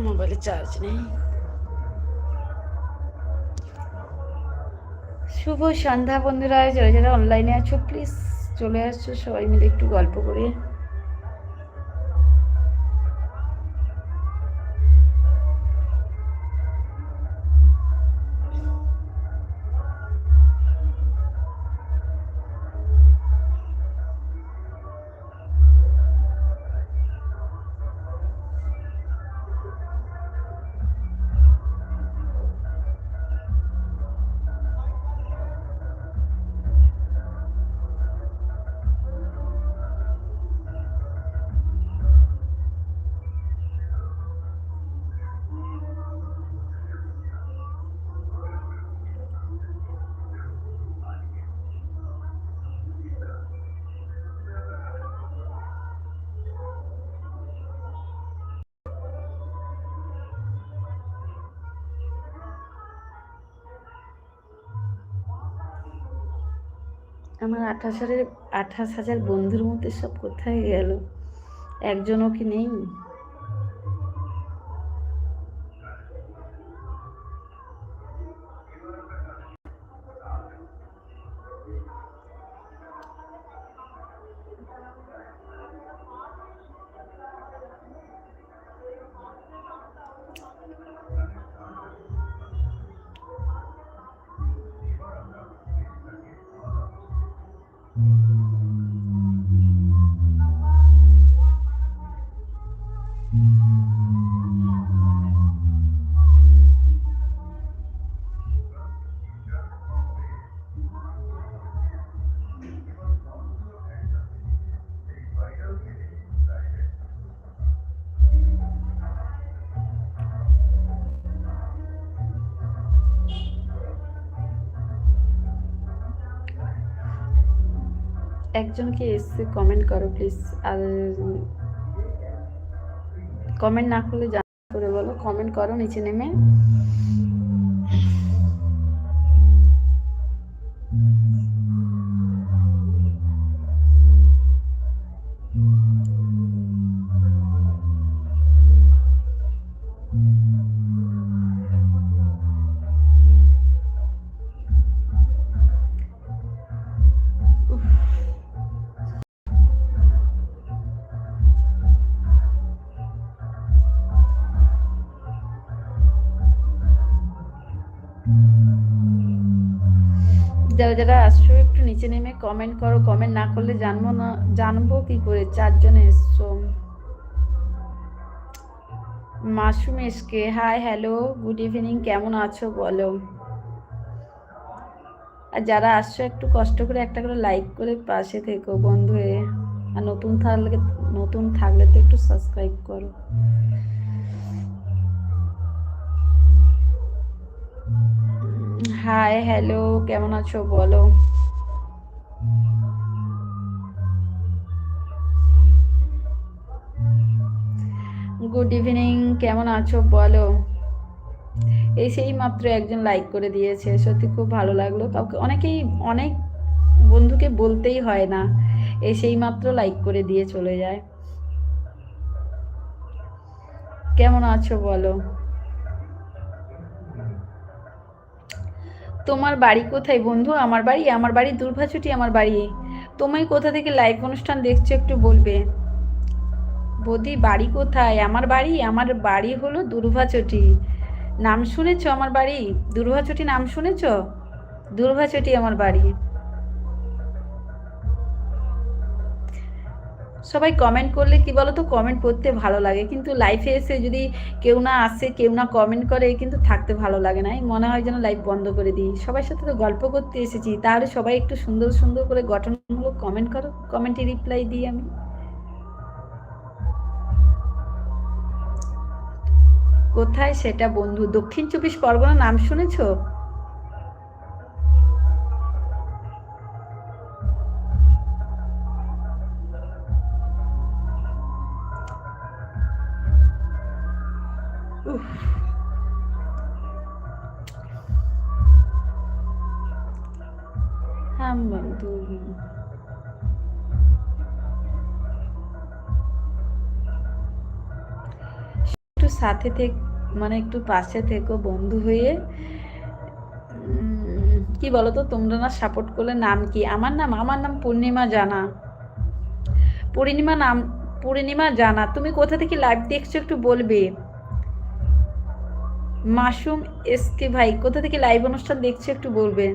মোবাইলে চার্জ নেই। শুভ সন্ধ্যা বন্ধুরা, যারা যারা অনলাইনে আছো প্লিজ চলে আসছো সবাই মিলে একটু গল্প করি। আমার আঠাশ হাজার আঠাশ হাজার বন্ধুর মধ্যে সব কোথায় গেল? একজনও কি নেই? Mm-hmm. একজনকে এসছে কমেন্ট করো প্লিজ আর কমেন্ট না করলে জানা করে বলো। কমেন্ট করো, নিচে নেমে। যারা যারা আসছো, একটু নিচে নেমে কমেন্ট করো। কমেন্ট না করলে জানব না, জানব কি করে? চারজনে এসছো। Masum SK hi hello good evening কেমন আছো বলো? আর যারা আসছো, একটু কষ্ট করে একটা করে লাইক করে পাশে থেকো বন্ধু হয়ে আর নতুন থাকলে নতুন থাকলে তো একটু সাবস্ক্রাইব করো। হাই হ্যালো কেমন আছো বলো? গুড ইভিনিং কেমন আছো বলো? এই সেই মাত্র একজন লাইক করে দিয়েছে, সত্যি খুব ভালো লাগল। কাউকে, অনেকেই, অনেক বন্ধুকে বলতেই হয় না এই সেই মাত্র লাইক করে দিয়ে চলে যায়। কেমন আছো বলো? তোমার বাড়ি কোথায় বন্ধু? আমার বাড়ি আমার বাড়ি দুর্ভাছুটি আমার বাড়ি। তোমায় কোথা থেকে লাইভ অনুষ্ঠান দেখছ একটু বলবে? বৌদি, বাড়ি কোথায়? আমার বাড়ি আমার বাড়ি হলো দুর্ভাচটি। নাম শুনেছ আমার বাড়ি? দুর্ভাচটি নাম শুনেছ? দুর্ভাচটি আমার বাড়ি। সবাই কমেন্ট করলে কি বলো তো কমেন্ট করতে ভালো লাগে। কিন্তু লাইফে এসে যদি কেউ না আসে, কেউ না কমেন্ট করে কিন্তু থাকতে ভালো লাগে না। মনে হয় যেন লাইভ বন্ধ করে দিই। সবার সাথে তো গল্প করতে এসেছি। তাহলে সবাই একটু সুন্দর সুন্দর করে গঠনমূলক কমেন্ট করো। কমেন্টে রিপ্লাই দিই আমি। কোথায় সেটা বন্ধু? দক্ষিণ চব্বিশ পরগনা নাম শুনেছো? সাথে থেকে মানে একটু পাশে থেকো বন্ধু হয়ে। কি বলো তো তোমরা না সাপোর্ট করলে নাম কি? আমার নাম আমার নাম পূর্ণিমা জানা। পূর্ণিমা নাম, পূর্ণিমা জানা। তুমি কোথা থেকে লাইভ দেখছ একটু বলবে? মাসুম এসকে ভাই, কোথা থেকে লাইভ অনুষ্ঠান দেখছ একটু বলবে?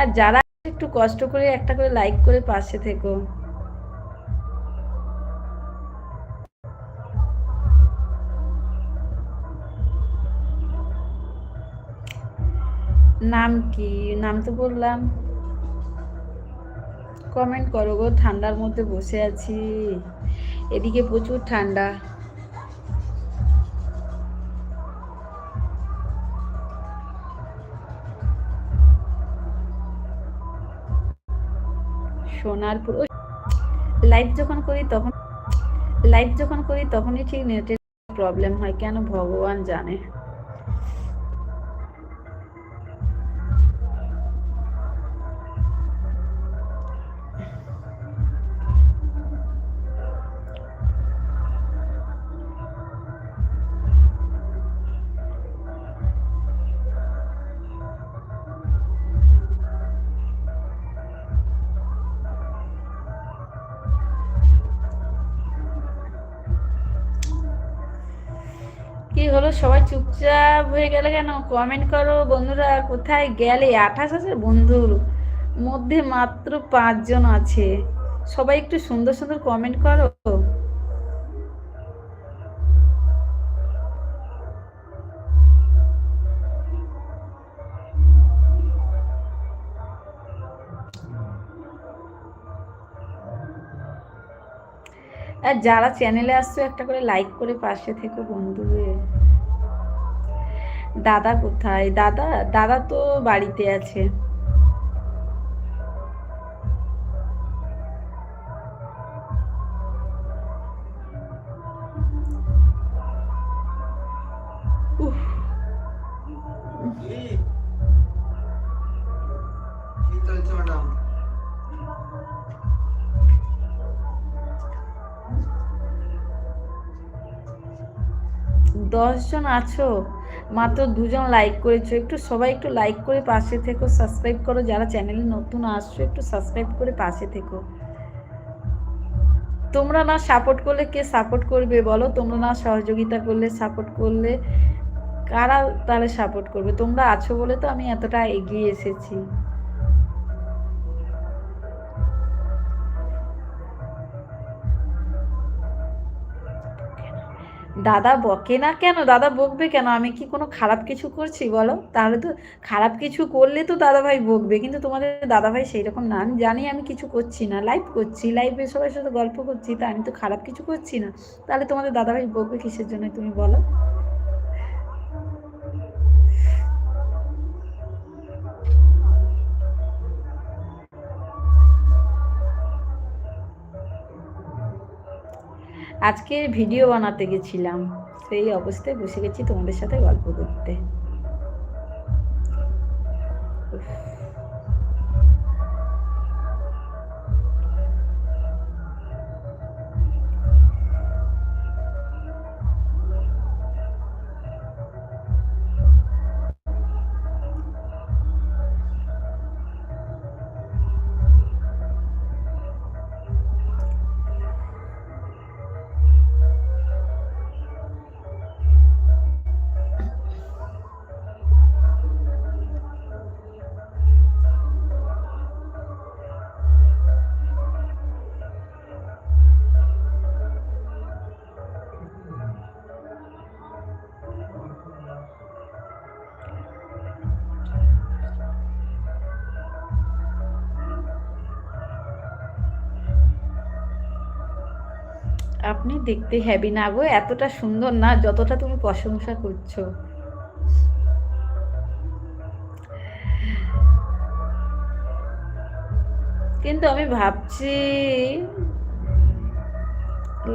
আর যারা একটু কষ্ট করে একটা করে লাইক করে পাশে থেকো। নাম কি? নাম তো বললাম। কমেন্ট করো গো, ঠান্ডার মধ্যে বসে আছি। এদিকে প্রচুর ঠান্ডা। সোনারপুর লাইভ যখন করি তখন লাইভ যখন করি তখনই ঠিক নেটের প্রবলেম হয়। কেন ভগবান জানে? সবাই চুপচাপ হয়ে গেলে কেন? কমেন্ট করো। বন্ধুরা, কোথায় গেলে? আঠাশ হাজার বন্ধুর মধ্যে মাত্র পাঁচজন আছে। সবাই একটু সুন্দর সুন্দর কমেন্ট করো। আর যারা চ্যানেলে আসছো, একটা করে লাইক করে পাশে থেকে বন্ধু হয়ে দাদা কোথায়? দাদা দাদা তো বাড়িতে আছে। দশজন আছো? মাত্র দুজন লাইক করেছ, একটু সবাই একটু লাইক করে পাশে থেকো সাবস্ক্রাইব করো, যারা চ্যানেলে নতুন আসছো, একটু সাবস্ক্রাইব করে পাশে থেকো। তোমরা না সাপোর্ট করলে কে সাপোর্ট করবে বলো? তোমরা না সহযোগিতা করলে সাপোর্ট করলে কারা তাহলে সাপোর্ট করবে? তোমরা আছো বলে তো আমি এতটা এগিয়ে এসেছি। দাদা বকে না কেন? দাদা বকবে কেন? আমি কি কোনো খারাপ কিছু করছি বলো? তাহলে তো খারাপ কিছু করলে তো দাদাভাই বকবে। কিন্তু তোমাদের দাদাভাই সেই রকম না। আমি জানি আমি কিছু করছি না। লাইভ করছি। লাইভে সবার সাথে গল্প করছি। তা আমি তো খারাপ কিছু করছি না। তাহলে তোমাদের দাদাভাই বকবে কিসের জন্য তুমি বলো? আজকে ভিডিও বানাতে গেছিলাম। সেই অবস্থায় বসে গেছি তোমাদের সাথে গল্প করতে। আপনি দেখতে হ্যাবি না গো, এতটা সুন্দর না যতটা তুমি প্রশংসা করছ। কিন্তু আমি ভাবছি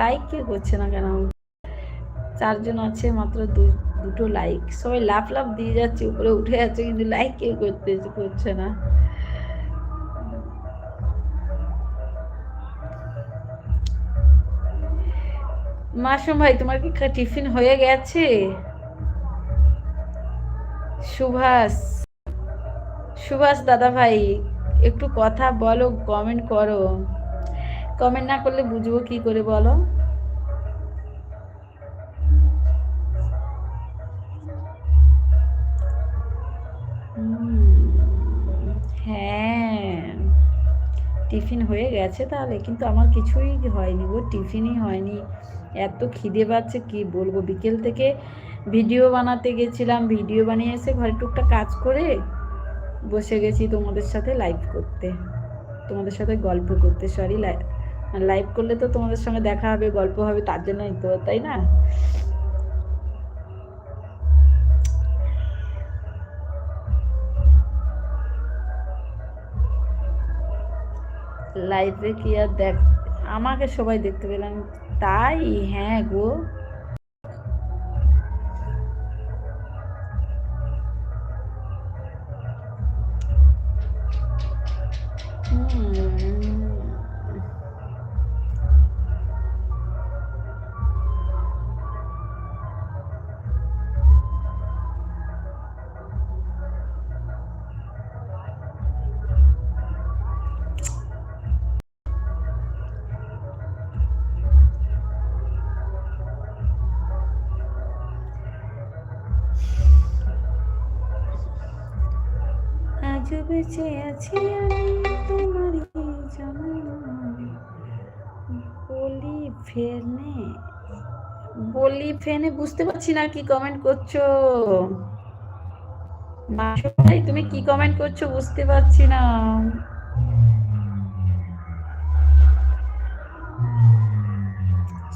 লাইক কে করছে না কেন? চারজন আছে মাত্র দুটো লাইক সবাই লাফ লাফ দিয়ে যাচ্ছে, উপরে উঠে যাচ্ছে, কিন্তু লাইক কেউ করতে, করছে না। মাসুম ভাই, তোমার কি টিফিন হয়ে গেছে? সুভাষ সুভাষ দাদা ভাই, একটু কথা বলো কমেন্ট করো। কমেন্ট না করলে বুঝব কি করে বলো? হ্যাঁ টিফিন হয়ে গেছে তাহলে, কিন্তু আমার কিছুই হয়নি গো, টিফিনই হয়নি। এত খিদে পাচ্ছে, কি বলব? বিকেল থেকে ভিডিও বানাতে গেছিলাম, ভিডিও বানিয়ে এসে ঘরে টুকটা কাজ করে বসে গেছি তোমাদের সাথে লাইভ করতে। তোমাদের সাথে গল্প করতে সরি লাইভ করলে তো তোমাদের সঙ্গে দেখা হবে, গল্প হবে, তার জন্যই তো, তাই না? লাইভে কি আর দেখ, আমাকে সবাই দেখতে পেলাম তাই হ্যাঁ গো আজও বেঁচে আছি আমি বলি ফেনে বলি ফেনে বুঝতে পারছি না কি কমেন্ট করছ। ভাই তুমি কি কমেন্ট করছ বুঝতে পারছি না।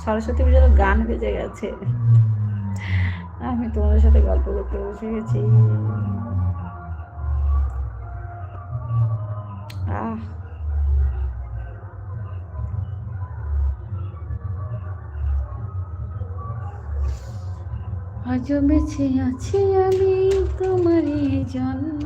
সরস্বতী পুজোর গান বেজে গেছে। আমি তোমাদের সাথে গল্প করতে বসে গেছি। আহ আজও বেঁচে আছি আমি তোমারই জন্য।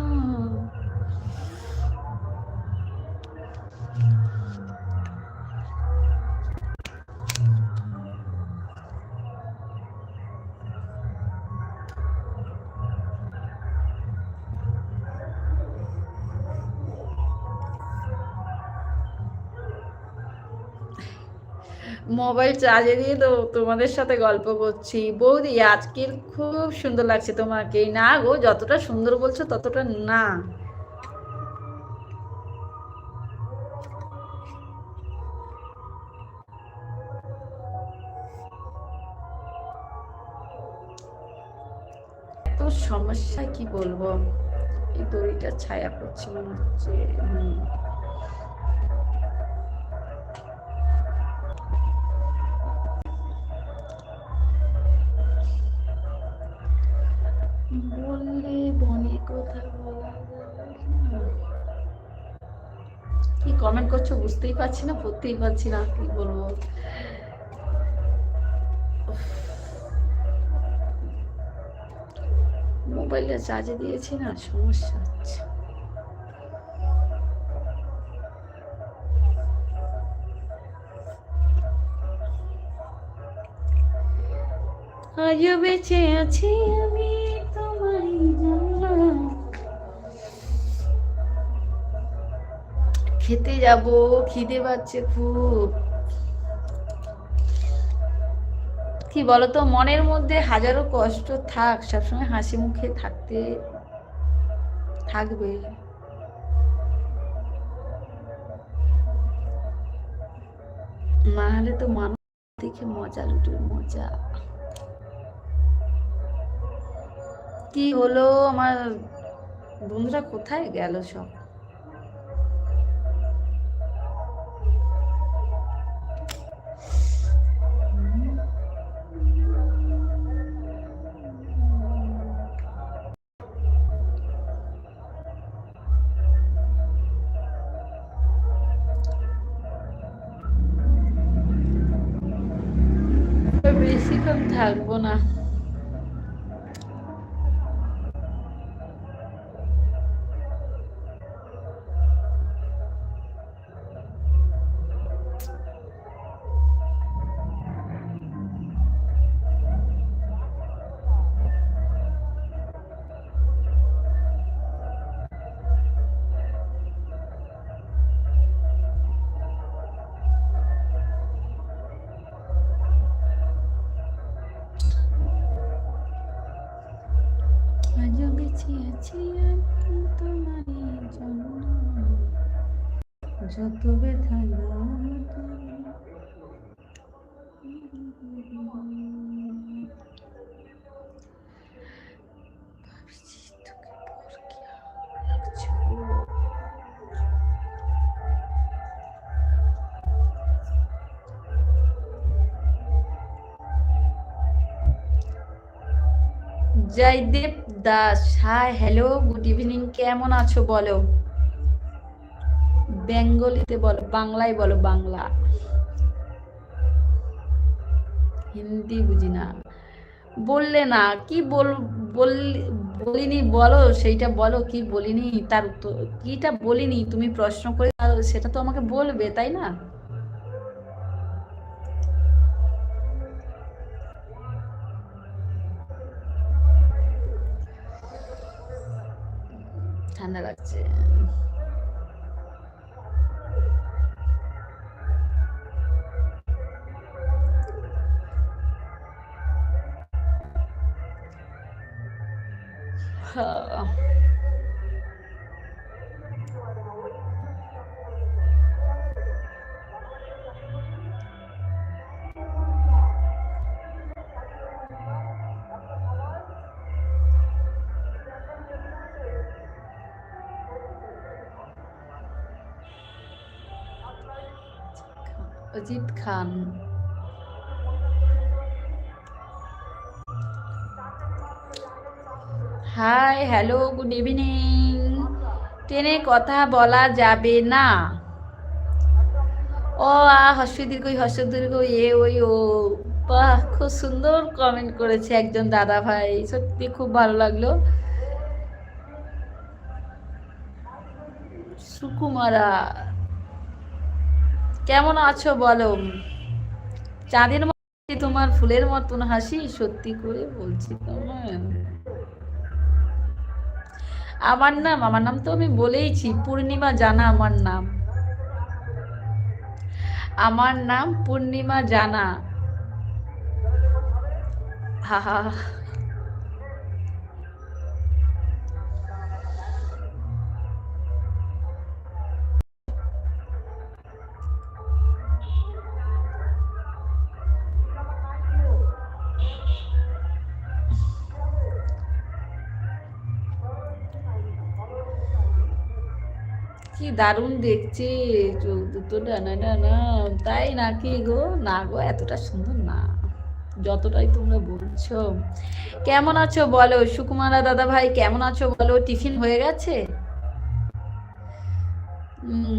মোবাইল চার্জে দিয়ে তো তোমাদের সাথে গল্প করছি। বৌদি আজকের খুব সুন্দর লাগছে তোমাকে। না গো, যতটা সুন্দর বলছো ততটা না। সমস্যা কি বলব? এই দড়িটা ছায়া পড়ছে মনে হচ্ছে। করছ বুঝতেই পারছি না, পড়তেই পারছি না, কি বলব। মোবাইলটা চার্জে দিয়েছি না, সমস্যা হচ্ছে আজও বেঁচে আছি আমি তোমারই জন্য খেতে যাব, খিদে পাচ্ছে খুব। কি বলতো, মনের মধ্যে হাজারো কষ্ট থাক, সবসময় হাসি মুখে থাকতে, থাকবে। না হলে তো মানুষ দেখে মজা লুটে মজা। কি হলো, আমার বন্ধুরা কোথায় গেল সব? যত। Joydev Das hi hello good evening কেমন আছো বলো বেঙ্গলিতে বলো, বাংলায় বলো বাংলা। হিন্দি বুঝি না। বললে না, কি বল, বল- বলিনি বলো, সেইটা বলো, কি বলিনি তার উত্তর, কিটা বলিনি তুমি প্রশ্ন করে সেটা তো আমাকে বলবে, তাই না? ঠান্ডা লাগছে। Ajit Khan. Hi hello good evening ট্রেনে কথা বলা যাবে না। ও, আ হর্ষ দীর্ঘ হর্ষ দীর্ঘ এ ওই ও। বাহ, খুব সুন্দর কমেন্ট করেছে একজন দাদা ভাই। সত্যি খুব ভালো লাগল। সুকুমারা কেমন আছো বলো? চাঁদের মধ্যে তোমার ফুলের মতন হাসি, সত্যি করে বলছি তোমার আমার নাম আমার নাম তো আমি বলেইছি, পূর্ণিমা জানা আমার নাম। আমার নাম পূর্ণিমা জানা। হা হা। কি দারুণ দেখছে। চোখ দুটো ডানা ডানা, তাই নাকি গো? না গো, এতটা সুন্দর না। যতটাই তোমরা বলছো। কেমন আছো বলো? সুকুমারা দাদা ভাই কেমন আছো বলো? টিফিন হয়ে গেছে?